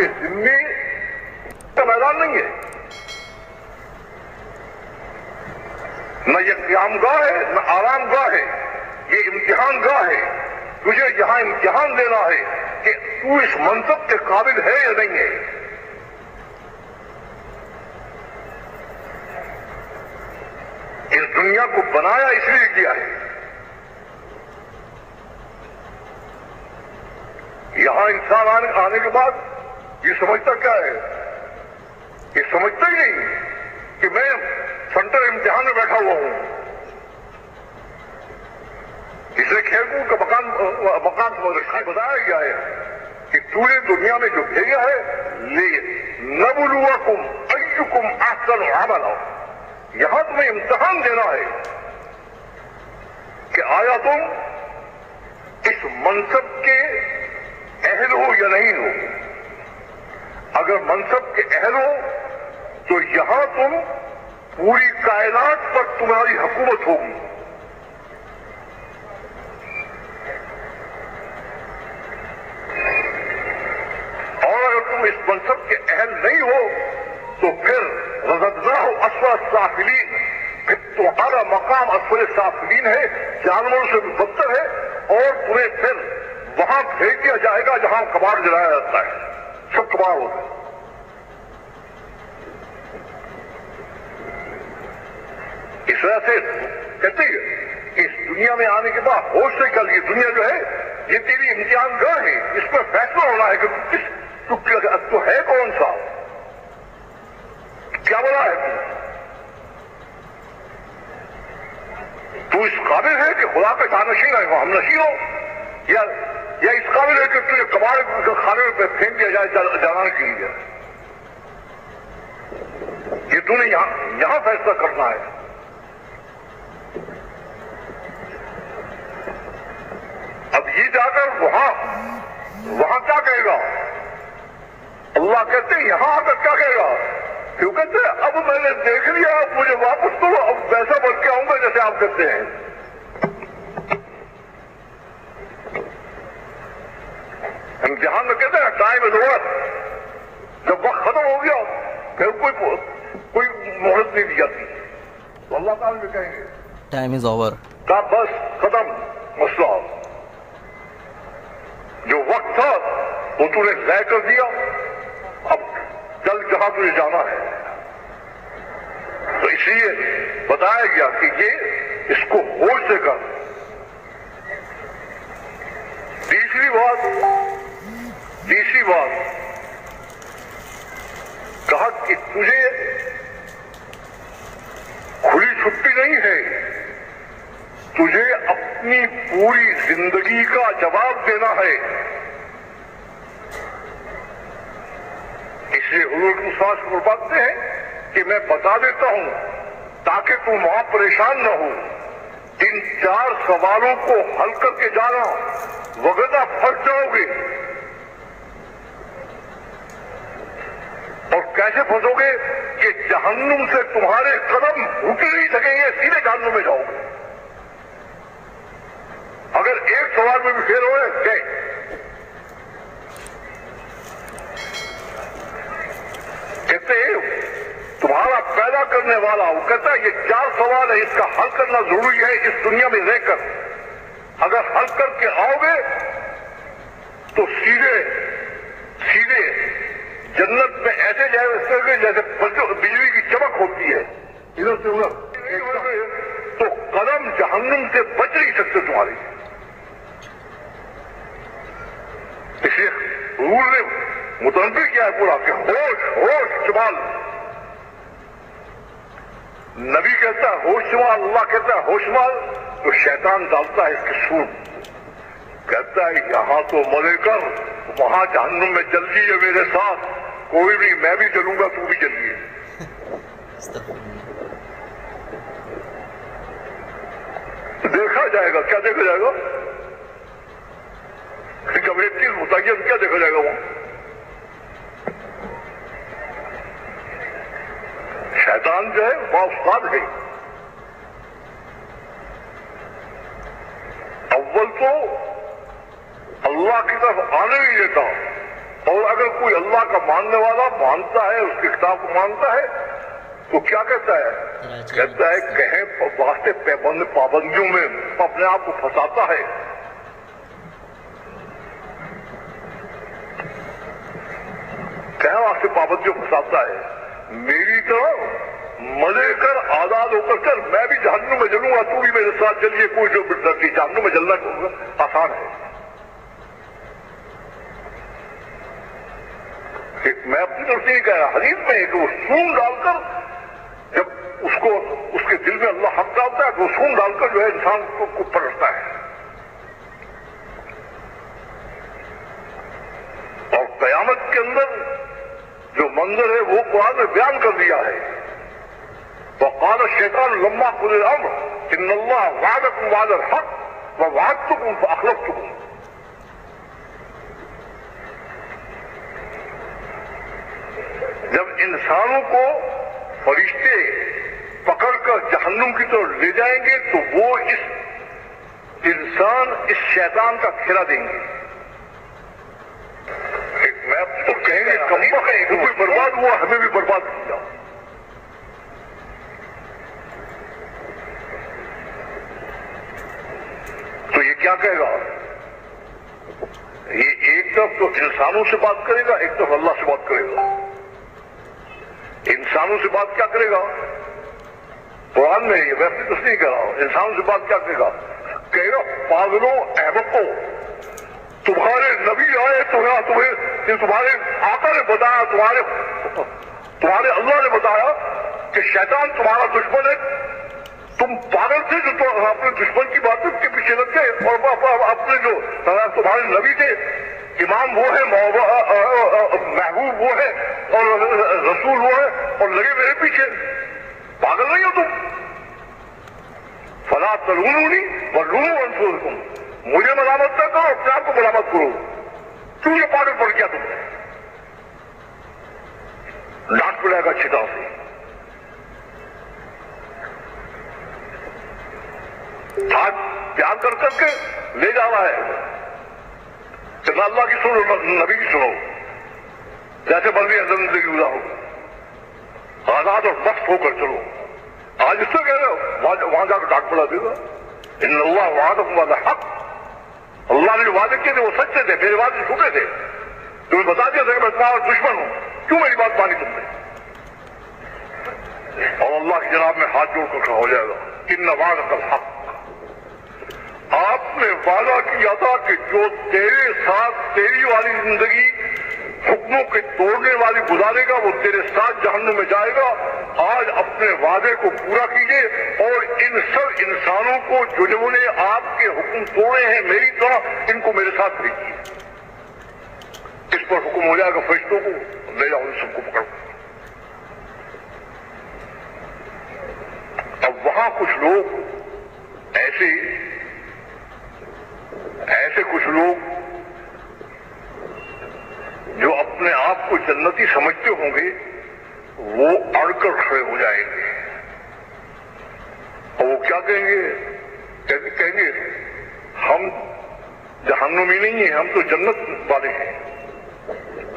کے ذمہ کا میدان نہیں ہے۔ نہ یہ قیام گاہ ہے، نہ آرام گاہ ہے۔ یہ امتحان گاہ ہے۔ تجھے یہاں امتحان دینا ہے کہ تو اس منصب کے قابل ہے یا نہیں ہے۔ اس دنیا کو بنایا اس لیے کیا ہے۔ یہاں انسان آنے کے بعد یہ سمجھتا کیا ہے؟ یہ سمجھتا ہی نہیں کہ میں سنٹر امتحان میں بیٹھا ہوا ہوں۔ اس نے کھیل کود کا مکان مکان بتایا گیا ہے کہ پورے دنیا میں جو بھیجا ہے یہ نبلوکم ایکم آسن عملا۔ یہاں تمہیں امتحان دینا ہے کہ آیا تم اس منصب کے اہل ہو یا نہیں ہو۔ اگر منصب کے اہل ہو، تو یہاں تم پوری کائنات پر تمہاری حکومت ہوگی۔ اور اگر تم اس منصب کے اہل نہیں ہو، تو پھر رضنا ہو اسوا صافلین پھر تمہارا مقام اسور صافلین ہے، جانوروں سے بھی بدتر ہے، اور تمہیں پھر وہاں پھینک دیا جائے گا جہاں کباڑ جلایا جاتا ہے۔ çok wow. اس طرح سے کہتے ہیں اس دنیا میں آنے کے بعد ہوش سے کل یہ دنیا جو ہے یہ تیری امتحان گاہ ہے اس پر فیصلہ ہونا ہے کہ کس تو, تو ہے کون سا کیا بولا ہے تو اس قابل ہے کہ خدا پہ تھا تانشین ہے ہم نشین ہو یا یا اس قابل ہے کہ تجھے کباڑ کھانے میں پھینک دیا جائے جانے کے لیے۔ یہ تو نے یہاں فیصلہ کرنا ہے۔ اب یہ جا کر وہاں وہاں کیا کہے گا؟ اللہ کہتے ہیں یہاں آ کر کیا کہے گا؟ کیوں کہتے اب میں نے دیکھ لیا، اب مجھے واپس کرو اب ویسا بن کے آؤں گا جیسے آپ کہتے ہیں۔ جب وقت ختم ہو گیا پھر کوئی کوئی مہرت نہیں دی جاتی۔ تو اللہ تعالیٰ بھی کہیں گے ٹائم از اوور کہا بس ختم مسئلہ۔ جو وقت تھا وہ تو نے ضائع کر دیا۔ اب کل جہاں تجھے جانا ہے۔ تو اس لیے بتایا گیا کہ یہ اس کو ہوش سے کر۔ تیسری بات تیسری بات۔ کہا کہ تجھے کھلی چھٹی نہیں ہے تجھے اپنی پوری زندگی کا جواب دینا ہے۔ اس لیے حضور سانس فرماتے ہیں کہ میں بتا دیتا ہوں تاکہ تم وہاں پریشان نہ ہو۔ ان چار سوالوں کو حل کر کے جانا۔ وغیرہ پھٹ جاؤ گے۔ کیسے پھنسو گے کہ جہنم سے تمہارے قدم اٹھ نہیں سکیں گے، سیدھے جہنم میں جاؤ گے۔ اگر ایک سوال میں بھی فیل ہوئے گئے کہتے تمہارا پیدا کرنے والا، وہ کہتا ہے، یہ چار سوال ہے اس کا حل کرنا ضروری ہے اس دنیا میں رہ کر۔ اگر حل کر کے آؤ گے، تو سیدھے سیدھے جنت میں ایسے جائے اس طرح جیسے بلکہ بجلی کی چمک ہوتی ہے۔ ادھر سے ادھر۔ تو قلم جہنم سے بچ نہیں سکتے تمہارے اس لیے رول نے متنوع کیا ہے پورا کہ ہوش ہوش شمال۔ نبی کہتا ہے ہوش شمال، اللہ کہتا ہے ہوش مال تو شیطان ڈالتا ہے اس کے سور۔ کہتا ہے یہاں تو مزے کر، وہاں جہنم میں جلدی ہے میرے ساتھ۔ کوئی نہیں میں بھی چلوں گا، تو بھی چلیے۔ دیکھا جائے گا، کیا دیکھا جائے گا؟ جب ایک چیز بتائیے کیا دیکھا جائے گا وہاں شیطان جو ہے، وہ استاد ہے۔ اول تو اللہ کی طرف آنے نہیں دیتا۔ اور اگر کوئی اللہ کا ماننے والا مانتا ہے اس کی کتاب کو مانتا ہے تو کیا کہتا ہے؟ کہتا ہے کہیں واسطے پیبند پابندیوں میں اپنے آپ کو پھنساتا ہے۔ کہیں واسطے پابندیوں پھنساتا ہے؟ میری طرح مزے کر آزاد ہو کر کر میں بھی جہنم میں جلوں گا تو بھی میرے ساتھ چلیے کوئی جو جہنم میں جلنا چاہوں گا آسان ہے۔ میں اپنی طرف سے کہہ رہا حدیث میں ایک سون ڈال کر جب اس کو، اس کے دل میں اللہ حق ڈالتا ہے، تو سون ڈال کر جو ہے انسان کو پلٹتا ہے۔ اور قیامت کے اندر جو منظر ہے، وہ قرآن نے بیان کر دیا ہے۔ وقال الشیطان لما قل الامر، ان اللہ وعدکم وعد الحق ووعدتکم فاخلفتکم۔ انسانوں کو فرشتے پکڑ کر جہنم کی طرف لے جائیں گے تو وہ اس انسان اس شیطان کا گھیرا دیں گے۔ میں تو کہیں گے برباد ہوا ہمیں بھی برباد کیا۔ تو یہ کیا کہے گا؟ یہ ایک طرف تو انسانوں سے بات کرے گا ایک طرف اللہ سے بات کرے گا۔ انسانوں سے بات کیا کرے گا؟ قرآن میں یہ ویسے کچھ نہیں کہہ رہا انسانوں سے بات کیا کرے گا؟ کہہ رہا پاگلوں احمقوں تمہارے نبی آئے، تمہیں تمہیں تمہارے آقا نے بتایا، تمہارے تمہارے اللہ نے بتایا کہ شیطان تمہارا دشمن ہے۔ تم پاگل تھے جو اپنے دشمن کی بات کے پیچھے لگ گئے اور اپنے جو تمہارے نبی تھے، امام وہ ہے محبوب وہ ہے اور رسول وہ ہے اور لگے میرے پیچھے؟ پاگل نہیں ہو تم؟ فلا تلونی نہیں اور لو انسور تم مجھے ملامت نہ کرو، اپنے آپ کو ملامت کرو۔ کیوں یہ پاگل پڑ گیا تم؟ نے پڑے گا چھٹا سے۔ پیار کر کر کے لے جا رہا ہے۔ چلا اللہ کی سنو، نبی کی سنو۔ جیسے بلوی حضرت زندگی گزارو۔ آزاد اور وقت ہو کر چلو۔ آج اس سے کہہ رہے ہو وہاں جا کر ڈاک پڑا دے گا ان اللہ وعد والا حق۔ اللہ نے جو وعدے کیے تھے وہ سچے تھے، میرے وعدے چھوٹے تھے۔ تمہیں بتا دیا تھا کہ میں تمہارا دشمن ہوں۔ کیوں میری بات مانی تم نے؟ اور اللہ کی جناب میں ہاتھ جوڑ کر کھڑا ہو جائے گا۔ ان نواز کا حق۔ آپ نے وعدہ کیا تھا کہ جو تیرے ساتھ تیری والی زندگی حکموں کے توڑنے والی گزارے گا، وہ تیرے ساتھ جہنم میں جائے گا۔ آج اپنے وعدے کو پورا کیجیے اور ان سب انسانوں کو جو جنہوں نے آپ کے حکم توڑے ہیں، میری طرح ان کو میرے ساتھ بھیجیے اس پر حکم ہو جائے گا فرشتوں کو لے جاؤ ان سب کو پکڑو اب وہاں کچھ لوگ ایسے ایسے کچھ لوگ جو اپنے آپ کو جنتی سمجھتے ہوں گے، وہ اڑ کر کھڑے ہو جائیں گے۔ اور وہ کیا کہیں گے؟ کہیں گے ہم جہنمی نہیں ہیں، ہم تو جنت والے ہیں۔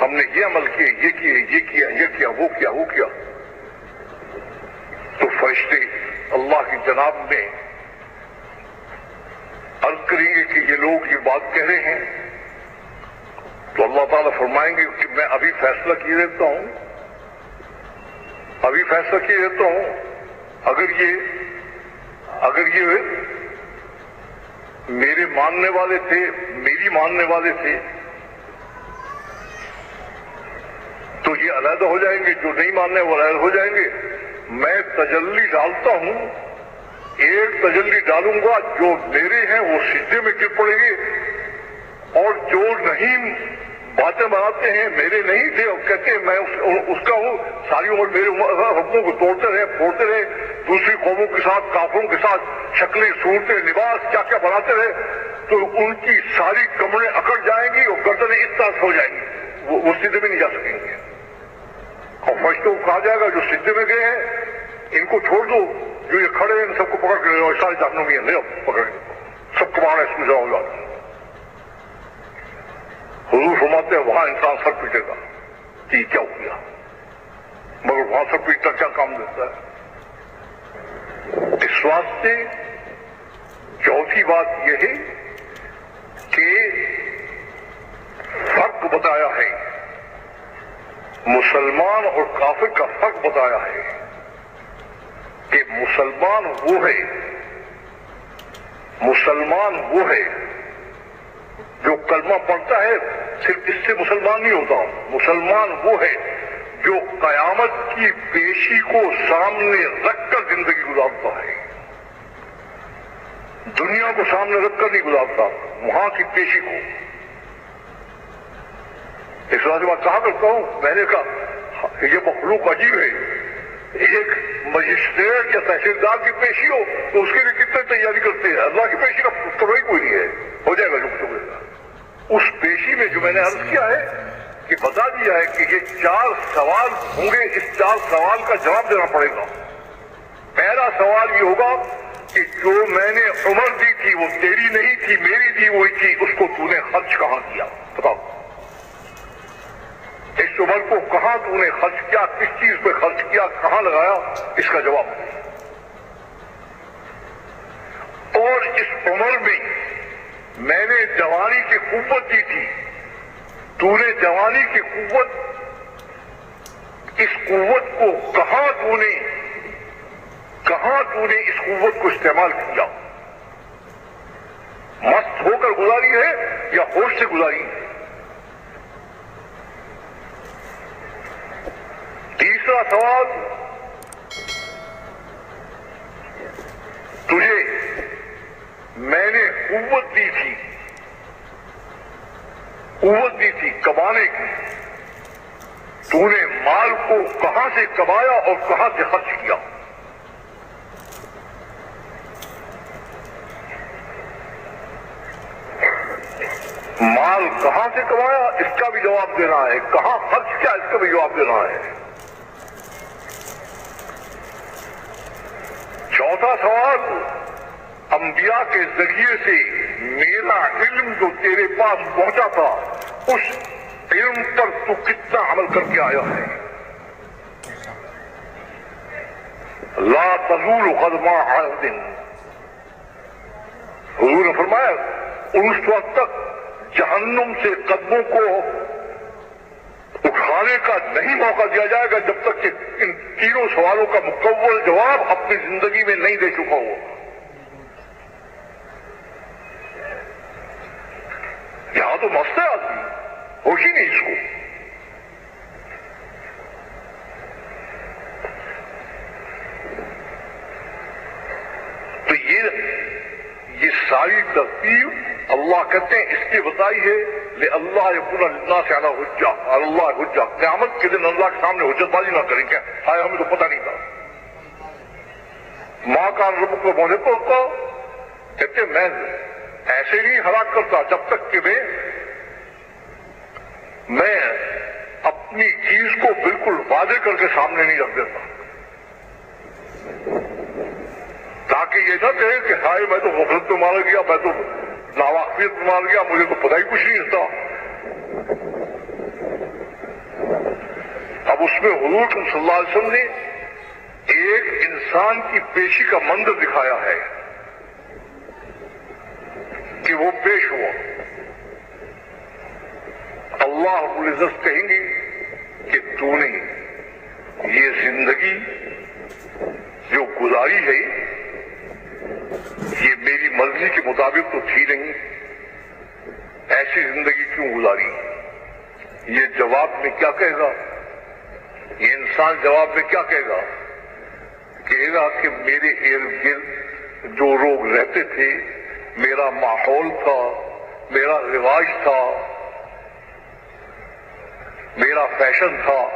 ہم نے یہ عمل کیے یہ کیے یہ کیا یہ کیا، وہ کیا وہ کیا۔ تو فرشتے اللہ کی جناب میں عرض کریں گے کہ یہ لوگ یہ بات کہہ رہے ہیں۔ تو اللہ تعالیٰ فرمائیں گے کہ میں ابھی فیصلہ کیے دیتا ہوں۔ ابھی فیصلہ کیے دیتا ہوں۔ اگر یہ اگر یہ میرے ماننے والے تھے، میری ماننے والے تھے، تو یہ علیحدہ ہو جائیں گے۔ جو نہیں ماننے وہ علیحدہ ہو جائیں گے۔ میں تجلی ڈالتا ہوں۔ ایک تجلی ڈالوں گا۔ جو میرے ہیں وہ سجدے میں گر پڑیں گے۔ اور جو رحیم باتیں بناتے ہیں، میرے نہیں تھے، اور کہتے ہیں، میں اس کا ہوں۔ ساری عمر میرے حکموں ہاں، کو توڑتے رہے، پھوڑتے رہے۔ دوسری قوموں کے ساتھ، کافروں کے ساتھ شکلیں سورتے لباس کیا کیا بناتے رہے، تو ان کی ساری کمریں اکڑ جائیں گی اور گردنیں اس طرح ہو جائیں گی۔ وہ سیدھے میں نہیں جا سکیں گے۔ اور فرشتوں کو کہا جائے گا، جو سیدھے میں گئے ہیں، ان کو چھوڑ دو۔ جو یہ کھڑے ہیں، ان سب کو پکڑ کے سارے جانوں میں پکڑ سب کو مارا اس میں جاؤ جاؤ۔ حضور فرماتے ہیں وہاں انسان سر پیٹے گا کہ کیا ہو گیا؟ مگر وہاں سر پیٹنا کیا کام دیتا ہے؟ اس واسطے چوتھی بات یہ ہے کہ فرق بتایا ہے۔ مسلمان اور کافر کا فرق بتایا ہے کہ مسلمان وہ ہے، مسلمان وہ ہے جو کلمہ پڑھتا ہے، صرف اس سے مسلمان نہیں ہوتا۔ مسلمان وہ ہے جو قیامت کی پیشی کو سامنے رکھ کر زندگی گزارتا ہے۔ دنیا کو سامنے رکھ کر نہیں گزارتا، وہاں کی پیشی کو۔ اس وجہ میں کہا کرتا ہوں میں نے کہا، یہ مخلوق عجیب ہے۔ ایک مجسٹریٹ یا تحصیلدار کی پیشی ہو، تو اس کے لیے کتنے تیاری کرتے ہیں؟ اللہ کی پیشی کا ہی کوئی نہیں ہے۔ ہو جائے گا جو ہو جائے گا۔ اس پیشی میں جو میں نے عرض کیا ہے کہ بتا دیا ہے کہ یہ چار سوال ہوں گے، اس چار سوال کا جواب دینا پڑے گا۔ پہلا سوال یہ ہوگا کہ جو میں نے عمر دی تھی وہ تیری نہیں تھی، میری دی وہی تھی، اس کو تو نے خرچ کہاں کیا؟ بتاؤ۔ اس عمر کو کہاں تو نے خرچ کیا؟ کس چیز پہ خرچ کیا؟ کہاں لگایا؟ اس کا جواب۔ اور اس عمر میں میں نے جوانی کی قوت دی تھی۔ تو نے جوانی کی قوت، اس قوت کو کہاں تو نے، کہاں تو نے اس قوت کو استعمال کیا؟ مست ہو کر گزاری ہے یا ہوش سے گزاری ہے؟ تیسرا سوال، تجھے، میں نے قوت دی تھی، قوت دی تھی کمانے کی۔ تو نے مال کو کہاں سے کمایا اور کہاں سے خرچ کیا؟ مال کہاں سے کمایا؟ اس کا بھی جواب دینا ہے۔ کہاں خرچ کیا؟ اس کا بھی جواب دینا ہے۔ چوتھا سوال انبیاء کے ذریعے سے میرا علم جو تیرے پاس پہنچا تھا، اس علم پر تو کتنا عمل کر کے آیا ہے؟ لا تزول قدمہ ہر دن حضور نے فرمایا، اس وقت تک جہنم سے قدموں کو اٹھانے کا نہیں موقع دیا جائے گا، جب تک کہ ان تینوں سوالوں کا مکمل جواب اپنی زندگی میں نہیں دے چکا ہو۔ یہاں تو مست ہے آدمی ہوش ہی نہیں اس کو یہ ساری ترتیب اللہ کہتے ہیں اس کی بتائی ہے لے اللہ پورا اللہ سے اعلیٰ حجا اللہ حجا قیامت کے دن اللہ کے سامنے حجت بازی نہ کریں کیا ہائے ہمیں تو پتہ نہیں تھا ماں کا رب کو بولے تو کہتے میں ایسے نہیں ہلاک کرتا جب تک کہ میں اپنی چیز کو بالکل واضح کر کے سامنے نہیں رکھ دیتا۔ تاکہ یہ نہ کہے کہ ہائے، میں تو غفلت میں مارا گیا، میں تو لاواقفیت میں مار گیا، مجھے تو پتہ ہی کچھ نہیں ہوتا اب اس میں حضور صلی اللہ علیہ وسلم نے ایک انسان کی پیشی کا منظر دکھایا ہے۔ کہ وہ پیش ہوا۔ اللہ رب العزت کہیں گے کہ تو نے یہ زندگی جو گزاری ہے، یہ میری مرضی کے مطابق تو تھی نہیں۔ ایسی زندگی کیوں گزاری؟ یہ جواب میں کیا کہے گا؟ یہ انسان جواب میں کیا کہے گا؟ کہے گا کہ میرے ارد گرد جو لوگ رہتے تھے میرا ماحول تھا، میرا رواج تھا، میرا فیشن تھا،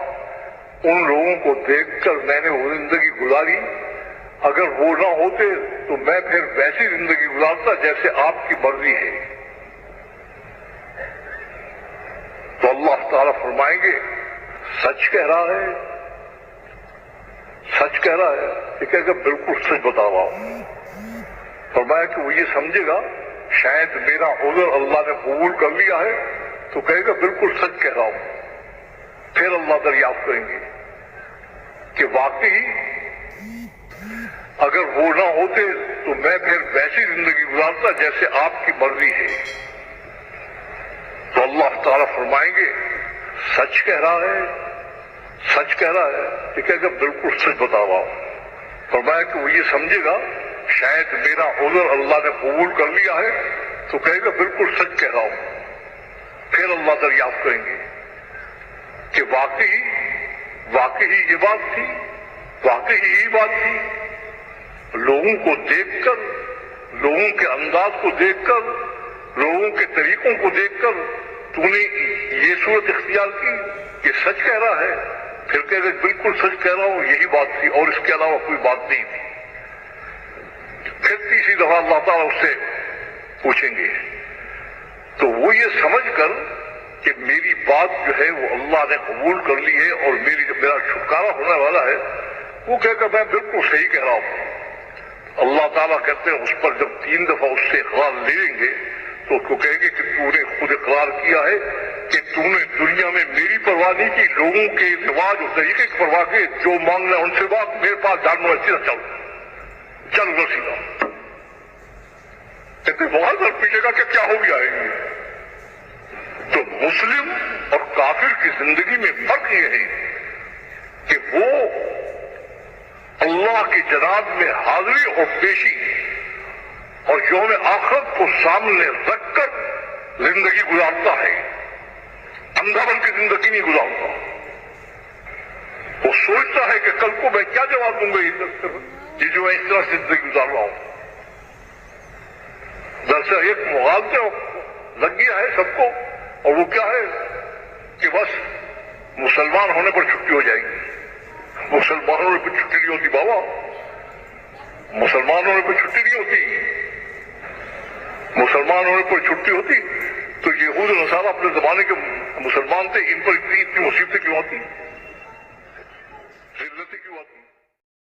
ان لوگوں کو دیکھ کر میں نے وہ زندگی گزاری۔ اگر وہ نہ ہوتے تو میں پھر ویسی زندگی گزارتا جیسے آپ کی مرضی ہے۔ تو اللہ تعالیٰ فرمائیں گے، سچ کہہ رہا ہے۔ سچ کہہ رہا ہے کہ بالکل سچ بتا رہا ہوں فرمایا کہ وہ یہ سمجھے گا، شاید میرا عذر اللہ نے قبول کر لیا ہے، تو کہے گا، بالکل سچ کہہ رہا ہوں۔ پھر اللہ دریافت کریں گے کہ واقعی اگر وہ نہ ہوتے تو میں پھر ویسی زندگی گزارتا جیسے آپ کی مرضی ہے۔ تو اللہ تعالیٰ فرمائیں گے، سچ کہہ رہا ہے، سچ کہہ رہا ہے، کہ کہے گا، بالکل سچ بتا رہا ہوں۔ فرمایا کہ وہ یہ سمجھے گا شاید میرا عذر اللہ نے قبول کر لیا ہے، تو کہے گا بالکل سچ کہہ رہا ہوں۔ پھر اللہ دریافت کریں گے کہ واقعی واقعی یہ بات تھی، واقعی یہ بات تھی۔ لوگوں کو دیکھ کر، لوگوں کے انداز کو دیکھ کر، لوگوں کے طریقوں کو دیکھ کر تو نے یہ صورت اختیار کی یہ سچ کہہ رہا ہے۔ پھر کہہ رہے بالکل سچ کہہ رہا ہوں، یہی بات تھی اور اس کے علاوہ کوئی بات نہیں تھی۔ پھر تیسری دفعہ اللہ تعالیٰ اس سے پوچھیں گے۔ تو وہ یہ سمجھ کر کہ میری بات جو ہے وہ اللہ نے قبول کر لی ہے اور میری میرا چھٹکارا ہونے والا ہے، وہ کہہ کر میں بالکل صحیح کہہ رہا ہوں۔ اللہ تعالیٰ کہتے ہیں، اس پر جب تین دفعہ اس سے اقرار لے لیں گے، تو اس کو کہیں گے کہ تم نے خود اقرار کیا ہے کہ تم نے دنیا میں میری پرواہ نہیں کی، لوگوں کے رواج اور طریقے کی پرواہ کی، جو مانگنا ان سے بات، میرے پاس جانور سیدھا چل۔ چل سیدھا کہ بہت اور گا کہ کیا ہو گیا ہے تو مسلم اور کافر کی زندگی میں فرق یہ ہے کہ وہ اللہ کی جناب میں حاضری اور پیشی اور یوم آخرت کو سامنے رکھ کر زندگی گزارتا ہے۔ اندھا بن کی زندگی نہیں گزارتا۔ وہ سوچتا ہے کہ کل کو میں کیا جواب دوں گا یہ جو میں اس طرح زندگی گزار رہا ہوں۔ درسہ ایک مغالطہ لگ گیا ہے سب کو، اور وہ کیا ہے کہ بس مسلمان ہونے پر چھٹی ہو جائے گی۔ مسلمانوں نے کوئی چھٹی نہیں ہوتی بابا۔ مسلمانوں نے کوئی چھٹی نہیں ہوتی۔ مسلمانوں نے پر چھٹی ہوتی۔ تو یہود نصارہ اپنے زمانے کے مسلمان تھے، ان پر اتنی اتنی مصیبتیں کیوں آتی؟